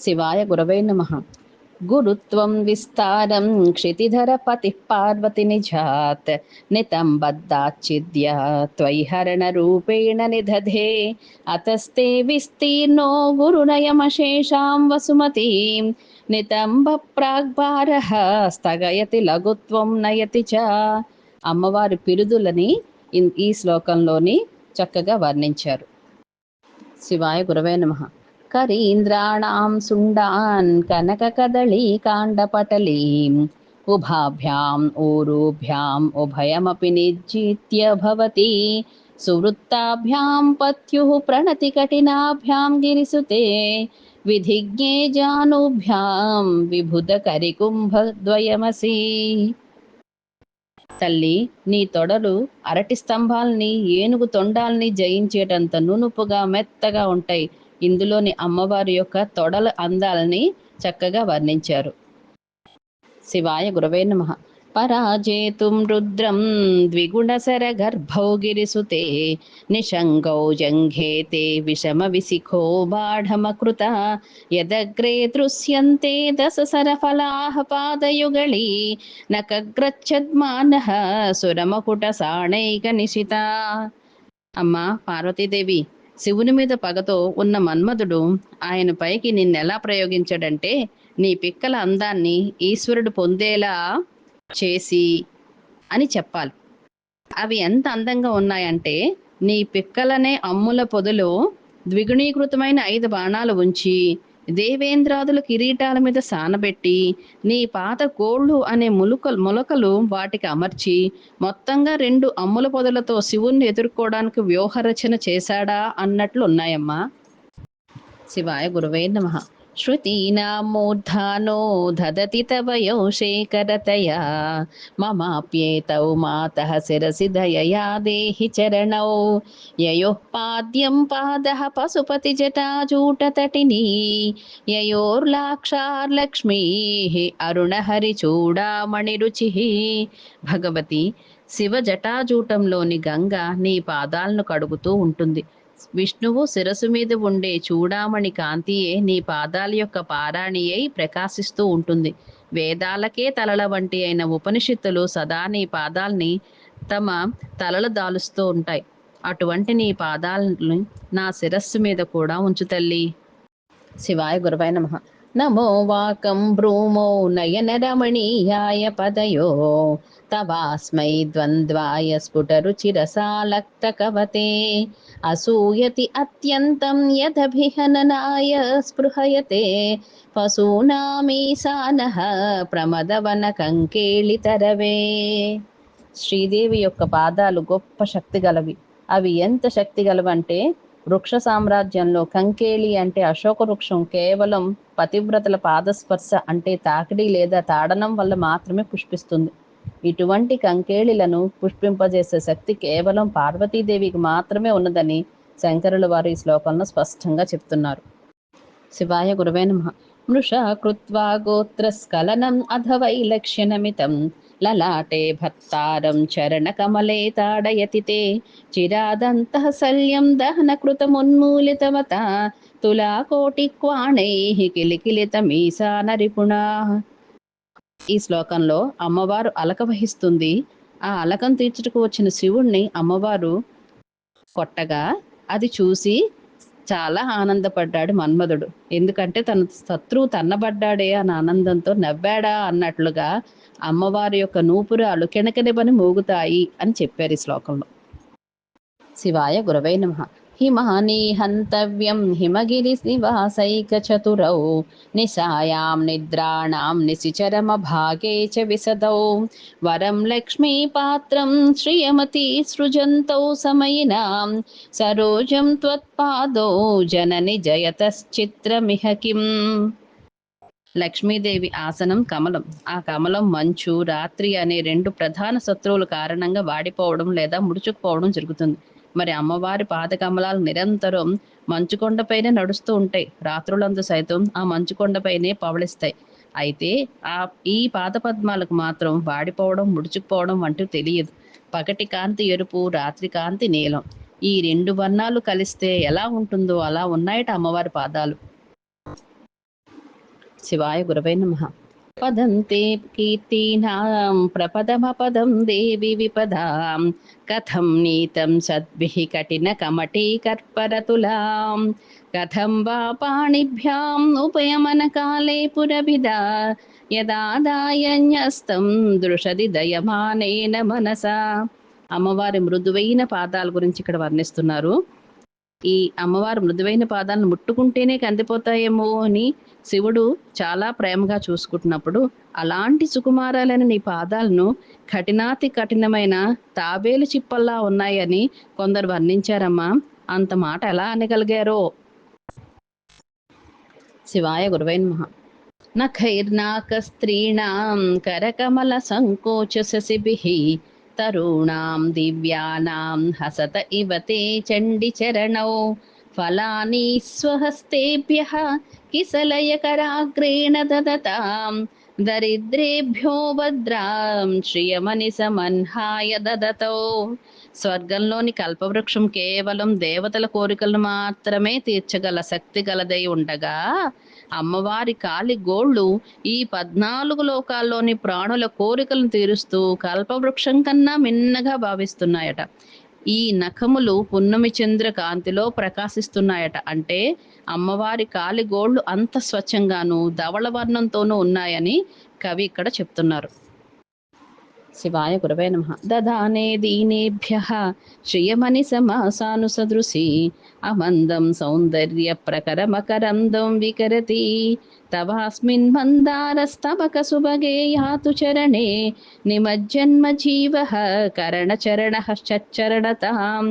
శివాయ గురవై నమ. గురుత్వం విస్తారం క్షితిధర పతి పార్వతి నిజాత్. నితం బద్ధాచ్చిద్య త్వైహరణ రూపేణ నిధధే. అతస్తే విస్తీర్ణో గురునయమశేషాం వసుమతీం. నితంబ ప్రాగ్భారః స్థగయతి లఘుత్వం నయతి చ. అమ్మవారి పిరుదులని ఈ శ్లోకంలోని చక్కగా వర్ణించారు. శివాయ గురవే నమ. కరీంద్రాణం సుండాన్ కనక కదళీ కాండపటలీం. ఉభాభ్యాం ఊరుభ్యాం ఉభయమపి నిర్జిత్య భవతి. సువృత్తాభ్యాం పత్యుః ప్రణతి కఠినాభ్యాం గిరిసుతే. విధిజ్ఞే జానుభ్యాం విభుద కరికుంభద్వయమసి. తల్లి నీ తొడలు అరటి స్తంభాల్ని ఏనుగు తొండాల్ని జయించేటంత నునుపుగా మెత్తగా ఉంటాయి. ఇందులోని అమ్మవారి యొక్క తొడల అందాలని చక్కగా వర్ణించారు. శివాయ గురవే నమ. పరాజేతుం రుద్రం ద్విగుణసర గర్భౌ గిరిసుతే నిషంగౌ జంఘేతే విషమ విశిఖో బాఢమకృత యదగ్రే దృశ్యంతే దశ సరఫలాః పాదయుగళీ నకగ్రచ్చద్మాన సురమకుట సాణైక నిశిత. అమ్మా పార్వతీదేవి శివుని మీద పగతో ఉన్న మన్మధుడు ఆయన పైకి నిన్నెలా ప్రయోగించాడంటే నీ పిక్కల అందాన్ని ఈశ్వరుడు పొందేలా చేసి అని చెప్పాలి. అవి ఎంత అందంగా ఉన్నాయంటే నీ పిక్కలనే అమ్ముల పొదలో ద్విగుణీకృతమైన ఐదు బాణాలు ఉంచి దేవేంద్రాదుల కిరీటాల మీద సానబెట్టి నీ పాత కోళ్ళు అనే ములుకలు మొలకలు వాటికి అమర్చి మొత్తంగా రెండు అమ్ముల పొదలతో శివుణ్ణి ఎదుర్కోవడానికి వ్యూహరచన చేశాడా అన్నట్లు ఉన్నాయమ్మా శివాయ గురువే నమ. श्रुतीनामूर्धानो ददति तव यौशेकरतया ममाप्येतौ मातः शिरसि दयया देहि चरणौ ययोः पाद्यं पादः पशुपतिजटाजूटतटिनी ययोर्लाक्षार्लक्ष्मीः అరుణహరిచూడామణిరుచిః భగవతి శివ జటాజూటంలోని గంగ నీ పాదాలను కడుగుతూ ఉంటుంది విష్ణువు శిరసు మీద ఉండే చూడామణి కాంతియే నీ పాదాల యొక్క పారాణి అయి ప్రకాశిస్తూ ఉంటుంది. వేదాలకే తలల వంటి అయిన ఉపనిషత్తులు సదా నీ పాదాల్ని తమ తలలు దాలుస్తూ ఉంటాయి. అటువంటి నీ పాదాలని నా శిరస్సు మీద కూడా ఉంచు తల్లి. శివాయ గురువై నమ. నమో వాకం భ్రూమో నయన రమణీయాయ పదయో తవాస్మై ద్వంద్వాయ స్ఫుటరుచిరసాలక్త కవతే అసూయతి అత్యంతం యదభిహననాయ స్పృహయతే పశూనామీశానః ప్రమదవన కంకేళి తరవే శ్రీదేవి యొక్క పాదాలు గొప్ప శక్తి గలవి. అవి ఎంత శక్తి గలవంటే వృక్ష సామ్రాజ్యంలో కంకేళి అంటే అశోక వృక్షం కేవలం పతివ్రతల పాదస్పర్శ అంటే తాకిడి లేదా తాడనం వల్ల మాత్రమే పుష్పిస్తుంది. ఇటువంటి కంకేళిలను పుష్పింపజేసే శక్తి కేవలం పార్వతీదేవికి మాత్రమే ఉన్నదని శంకరుల వారు ఈ శ్లోకంలో స్పష్టంగా చెప్తున్నారు. శివాయ గురువే నమ. మృష కృత్వా గోత్రస్ఖలనం అధ వైలక్ష్యనమితం లలాటే భత్తారం చరణకమలే తాడయతి తే. చిరాదంతః శల్యం దహనకృతమున్మూలితవత తులాకోటిక్వాణైః కిలికిలితమీశాన నరిపుణా. ఈ శ్లోకంలో అమ్మవారు అలక వహిస్తుంది. ఆ అలకం తీర్చుటకు వచ్చిన శివుణ్ణి అమ్మవారు కొట్టగా అది చూసి చాలా ఆనందపడ్డాడు మన్మధుడు. ఎందుకంటే తన శత్రువు తన్నబడ్డాడే అని ఆనందంతో నవ్వాడా అన్నట్లుగా అమ్మవారి యొక్క నూపురాలు కిణకిణబని మోగుతాయి అని చెప్పారు ఈ శ్లోకంలో. శివాయ గురవై నమ. हिमानि हन्तव्यं हिमगिरिनिवासैकचतुरौ निशायां निद्राणां निशिचरमभागे च विसदौ। वरं लक्ष्मीपात्रं श्रियमति सृजन्तौ समयिनां, सरोजं त्वत्पादौ जननि जयतश्चित्रमिह किम्। లక్ష్మీదేవి ఆసనం కమలం. ఆ కమలం మంచు రాత్రి అనే రెండు ప్రధాన శత్రువుల కారణంగా వాడిపోవడం లేదా ముడుచుకుపోవడం జరుగుతుంది. మరి అమ్మవారి పాద కమలాలు నిరంతరం మంచుకొండపైనే నడుస్తూ ఉంటాయి. రాత్రులందు సైతం ఆ మంచుకొండపైనే పవళిస్తాయి. అయితే ఆ ఈ పాద పద్మాలకు మాత్రం వాడిపోవడం ముడుచుకుపోవడం వంటివి తెలియదు. పగటి కాంతి ఎరుపు రాత్రి కాంతి నీలం. ఈ రెండు వర్ణాలు కలిస్తే ఎలా ఉంటుందో అలా ఉన్నాయట అమ్మవారి పాదాలు. శివాయ గురవై నమ. పదంతే కీర్తీనాం ప్రపదమపదం దేవి విపదాం కథం నీతం సద్భిః కఠిన కమటీ కర్పరతులాం. కథం వా పాణిభ్యాం ఉపయమన కాలే పురభిదా యదాదాయన్యస్తం దృషది దయమానేన మనసా. అమ్మవారి మృదువైన పాదాల గురించి ఇక్కడ వర్ణిస్తున్నారు. ఈ అమ్మవారు మృదువైన పాదాలను ముట్టుకుంటేనే కందిపోతాయేమో అని శివుడు చాలా ప్రేమగా చూసుకుంటున్నప్పుడు అలాంటి సుకుమారాలైన నీ పాదాలను కఠినాతి కఠినమైన తాబేలు చిప్పల్లా ఉన్నాయని కొందరు వర్ణించారమ్మా. అంత మాట ఎలా అనగలిగారో? శివాయ గురువైన మహా నఖైర్నాక స్త్రీణాం కరకమల సంకోచ శశిభి తరుణాం దివ్యానాం హసత ఇవ తే చండి చరణౌ. ఫలాని స్వహస్తేభ్యः కిసలయకరాగ్రేణ దదతాం. దరిద్రేభ్యో భద్రాం శ్రియమని సమన్హాయ దదతో. స్వర్గంలోని కల్పవృక్షం కేవలం దేవతల కోరికలను మాత్రమే తీర్చగల శక్తి గలదై ఉండగా అమ్మవారి కాలి గోళ్ళు ఈ పద్నాలుగు లోకాల్లోని ప్రాణుల కోరికలను తీరుస్తూ కల్పవృక్షం కన్నా మిన్నగా భావిస్తున్నాయట. ఈ నఖములు పున్నమి చంద్ర కాంతిలో ప్రకాశిస్తున్నాయట. అంటే అమ్మవారి కాలిగోళ్ళు అంత స్వచ్ఛంగాను ధవళ వర్ణంతోనూ ఉన్నాయని కవి ఇక్కడ చెప్తున్నారు. శివాయ గురవే నమ. దదానే దీనేభ్య. శ్రియమణి సమాసాను సదృశి అమందం సౌందర్య ప్రకరమకరందం వికరతి. తవాస్మిన్ మందారస్తవక సుభగే యాతు చరణే. నిమజ్జన్మ జీవ కరణచరణ చరణతాం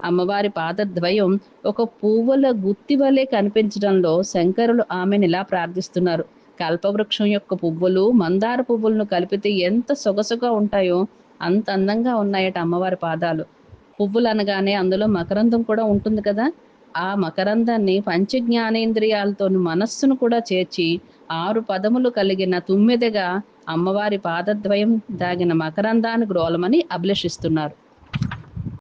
అమ్మవారి పాదద్వయం ఒక పువ్వుల గుత్తి వలె కనిపించడంలో శంకరులు ఆమెను ఇలా ప్రార్థిస్తున్నారు. కల్పవృక్షం యొక్క పువ్వులు మందార పువ్వులను కలిపితే ఎంత సొగసుగా ఉంటాయో అంత అందంగా ఉన్నాయట అమ్మవారి పాదాలు. పువ్వులు అనగానే అందులో మకరందం కూడా ఉంటుంది కదా. ఆ మకరందాన్ని పంచ జ్ఞానేంద్రియాలతో మనస్సును కూడా చేర్చి ఆరు పదములు కలిగిన తుమ్మెదగా అమ్మవారి పాదద్వయం దాగిన మకరందాన్ని గ్రోలమని అభిలషిస్తున్నారు.